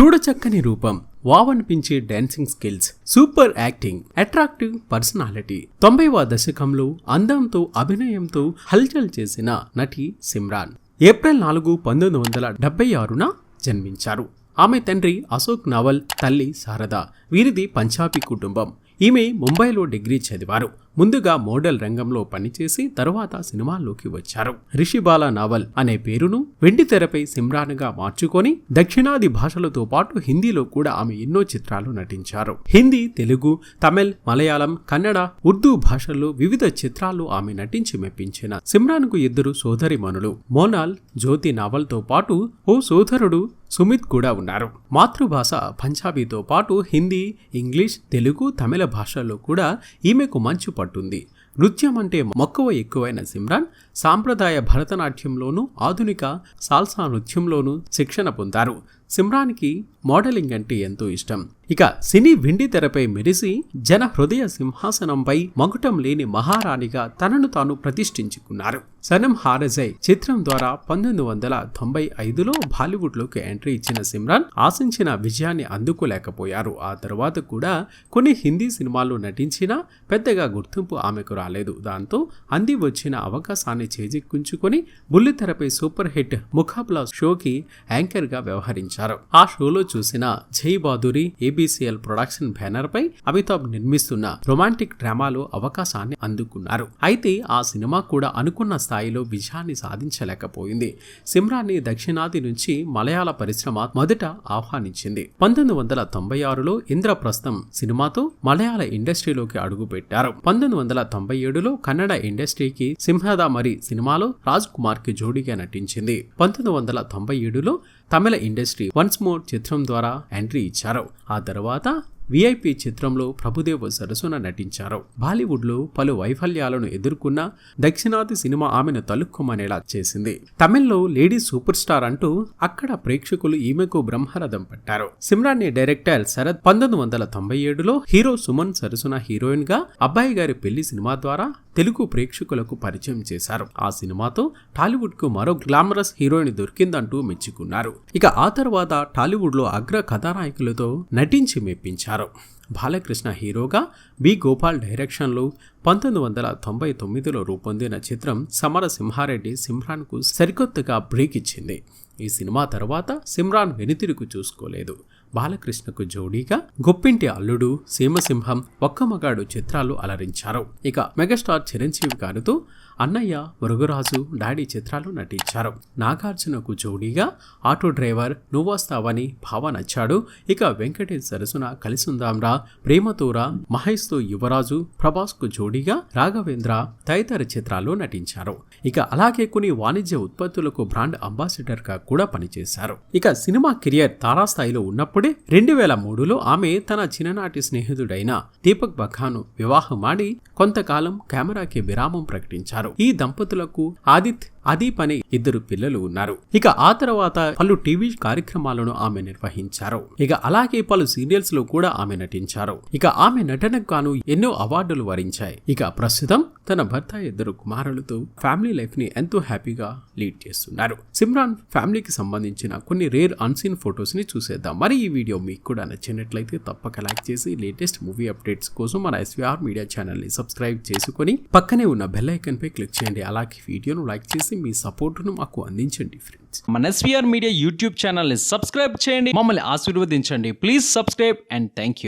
చూడచక్కని రూపం వావనిపించే dancing skills super acting attractive personality తొంభైవ దశకంలో అందంతో అభినయంతో హల్చల్ చేసిన నటి సిమ్రాన్. ఏప్రిల్ నాలుగు పంతొమ్మిది వందల డెబ్బై ఆరున జన్మించారు. ఆమె తండ్రి అశోక్ నవల్ తల్లి శారద వీరిది పంజాబీ కుటుంబం. ఈమె ముంబైలో డిగ్రీ చదివారు. ముందుగా మోడల్ రంగంలో పనిచేసి తరువాత సినిమాల్లోకి వచ్చారు. రిషిబాల నావల్ అనే పేరును వెండి తెరపై సిమ్రాన్గా మార్చుకొని దక్షిణాది భాషలతో పాటు హిందీలో కూడా ఆమె ఎన్నో చిత్రాలు నటించారు. హిందీ తెలుగు తమిళ్ మలయాళం కన్నడ ఉర్దూ భాషల్లో వివిధ చిత్రాల్లో ఆమె నటించి మెప్పించిన సిమ్రాన్కు ఇద్దరు సోదరిమణులు. మోనాల్ జ్యోతి నావల్తో పాటు ఓ సోదరుడు సుమిత్ కూడా ఉన్నారు. మాతృభాష పంజాబీతో పాటు హిందీ ఇంగ్లీష్ తెలుగు తమిళ భాషల్లో కూడా ఈమెకు మంచు పట్టుంది నృత్యం అంటే మక్కువ ఎక్కువైన సిమ్రాన్ సాంప్రదాయ భరతనాట్యంలోనూ ఆధునిక సాల్సా నృత్యంలోనూ శిక్షణ పొందారు. సిమ్రాన్కి మోడలింగ్ అంటే ఎంతో ఇష్టం. ఇక సినీ వెండి తెరపై మెరిసి జన హృదయ సింహాసనంపై మగుటం లేని మహారాణిగా తనను తాను ప్రతిష్ఠించుకున్నారు. సనం హారజై చిత్రం ద్వారా పంతొమ్మిది వందల తొంభై ఐదులో బాలీవుడ్లోకి ఎంట్రీ ఇచ్చిన సిమ్రాన్ ఆశించిన విజయాన్ని అందుకోలేకపోయారు. ఆ తర్వాత కూడా కొన్ని హిందీ సినిమాల్లో నటించినా పెద్దగా గుర్తింపు ఆమెకు రాలేదు. దాంతో అంది వచ్చిన అవకాశాన్ని చేజిక్కుంచుకొని బుల్లితెరపై సూపర్ హిట్ ముఖాబ్లా షోకి యాంకర్గా వ్యవహరించారు. ఆ షోలో చూసిన Jai Bhaduri ABCL production banner పై అమితాబ్ నిర్మిస్తున్న రొమాంటిక్ డ్రామాలో అవకాశాన్ని అందుకున్నారు. అయితే ఆ సినిమా కూడా అనుకున్న స్థాయిలో విజయాన్ని సాధించలేకపోయింది. సిమ్రాన్ని దక్షిణాది నుంచి మలయాళ పరిశ్రమ మొదట ఆహ్వానించింది. పంతొమ్మిది వందల తొంభై ఆరులో ఇంద్రప్రస్థం సినిమాతో మలయాళ ఇండస్ట్రీలోకి అడుగుపెట్టారు. పంతొమ్మిది వందల తొంభై ఏడులో కన్నడ ఇండస్ట్రీకి సింహద మరి సినిమాలో రాజ్ కుమార్కి జోడీగా నటించింది. పంతొమ్మిది వందల తొంభై ఏడులో తమిళ ఇండస్ట్రీ వన్స్ మోర్ చిత్రం ద్వారా ఎంట్రీ ఇచ్చారు. ఆ తర్వాత విఐపి చిత్రంలో ప్రభుదేవ్ సరసున నటించారు. బాలీవుడ్లో పలు వైఫల్యాలను ఎదుర్కొన్న దక్షిణాది సినిమా ఆమెను తలుక్కుమనేలా చేసింది. తమిళ్ళో లేడీ సూపర్ స్టార్ అంటూ అక్కడ ప్రేక్షకులు ఈమెకు బ్రహ్మరథం పట్టారు. సిమ్రాన్ని డైరెక్టర్ శరత్ పంతొమ్మిది వందల తొంభై ఏడులో హీరో సుమన్ సరసున హీరోయిన్గా అబ్బాయి గారి పెళ్ళి సినిమా ద్వారా తెలుగు ప్రేక్షకులకు పరిచయం చేశారు. ఆ సినిమాతో టాలీవుడ్కు మరో గ్లామరస్ హీరోయిన్ దొరికిందంటూ మెచ్చుకున్నారు. ఇక ఆ తర్వాత టాలీవుడ్లో అగ్ర కథానాయకులతో నటించి మెప్పించారు. బాలకృష్ణ హీరోగా బి గోపాల్ డైరెక్షన్లో పంతొమ్మిది వందల తొంభై తొమ్మిదిలో రూపొందిన చిత్రం సమర సింహారెడ్డి సిమ్రాన్కు సరికొత్తగా బ్రేక్ ఇచ్చింది. ఈ సినిమా తర్వాత సిమ్రాన్ వెనుతిరుగు చూసుకోలేదు. బాలకృష్ణకు జోడీగా గొప్పింటి అల్లుడు సీమసింహం ఒక్క మగాడు చిత్రాలు అలరించారు. ఇక మెగాస్టార్ చిరంజీవి గారితో అన్నయ్య మురుగురాజు డాడీ చిత్రాలు నటించారు. నాగార్జునకు జోడీగా ఆటో డ్రైవర్ నువ్వొస్తావని భావ నచ్చాడు ఇక వెంకటేష్ సరసున కలిసిందాంరా. ప్రేమతోరా మహేష్తో యువరాజు ప్రభాస్కు జోడీగా రాఘవేంద్ర తదితర చిత్రాల్లో నటించారు. ఇక అలాగే కొన్ని వాణిజ్య ఉత్పత్తులకు బ్రాండ్ అంబాసిడర్గా కూడా పనిచేశారు. ఇక సినిమా కెరియర్ తారాస్థాయిలో ఉన్నప్పుడే రెండు వేల మూడులో ఆమె తన చిన్ననాటి స్నేహితుడైన దీపక్ బఖాను వివాహమాడి కొంతకాలం కెమెరాకి విరామం ప్రకటించారు. ఈ దంపతులకు ఆదిత్ అదీప్ అనే ఇద్దరు పిల్లలు ఉన్నారు. ఇక ఆ తర్వాత పలు టీవీ కార్యక్రమాలను ఆమె నిర్వహించారు. ఇక అలాగే పలు సీరియల్స్లో కూడా ఆమె నటించారు. ఇక ఆమె నటనకు గాను ఎన్నో అవార్డులు వరించాయి. ఇక ప్రస్తుతం తన భర్త ఇద్దరు కుమారులతో ఫ్యామిలీ లైఫ్ని ఎంతో హ్యాపీగా లీడ్ చేస్తున్నారు. సిమ్రాన్ ఫ్యామిలీకి సంబంధించిన కొన్ని రేర్ అన్సీన్ ఫొటోస్ని చూసేద్దాం. మరి ఈ వీడియో మీకు కూడా నచ్చినట్లయితే తప్పక లైక్ చేసి లేటెస్ట్ మూవీ అప్డేట్స్ కోసం మన ఎస్వీఆర్ మీడియా ఛానల్ని సబ్స్క్రైబ్ చేసుకొని పక్కనే ఉన్న బెల్ పై క్లిక్ చేయండి. అలాగే వీడియోను లైక్ చేసి మీ సపోర్టును మాకు అందించండి ఫ్రెండ్స్. మన ఎస్వీఆర్ మీడియా యూట్యూబ్ ఛానల్ని సబ్స్క్రైబ్ చేయండి. మమ్మల్ని ఆశీర్వదించండి. Please subscribe and thank you